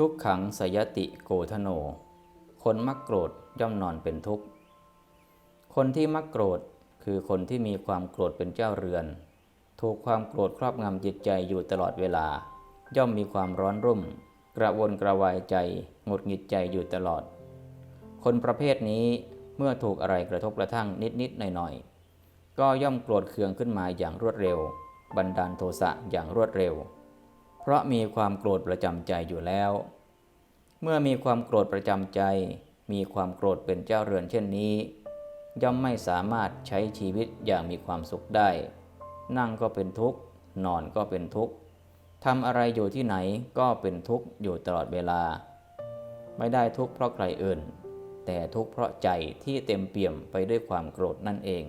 ทุกขังสยติโกธโน คนมักโกรธย่อมนอนเป็นทุกข์ คนที่มักโกรธคือคนที่มีความโกรธเป็นเจ้าเรือน ถูกความโกรธครอบงำจิตใจอยู่ตลอดเวลา ย่อมมีความร้อนรุ่ม กระวนกระวายใจหงุดหงิดใจอยู่ตลอด คนประเภทนี้เมื่อถูกอะไรกระทบกระทั่งนิดๆหน่อยๆก็ย่อมโกรธเคืองขึ้นมาอย่างรวดเร็ว บันดาลโทสะอย่างรวดเร็ว เพราะมีความโกรธประจำใจอยู่แล้ว เมื่อมีความโกรธประจำใจ มีความโกรธเป็นเจ้าเรือนเช่นนี้ ย่อมไม่สามารถใช้ชีวิตอย่างมีความสุขได้ นั่งก็เป็นทุกข์ นอนก็เป็นทุกข์ทำอะไรอยู่ที่ไหนก็เป็นทุกข์อยู่ตลอดเวลา ไม่ได้ทุกข์เพราะใครอื่น แต่ทุกข์เพราะใจที่เต็มเปี่ยมไปด้วยความโกรธนั่นเอง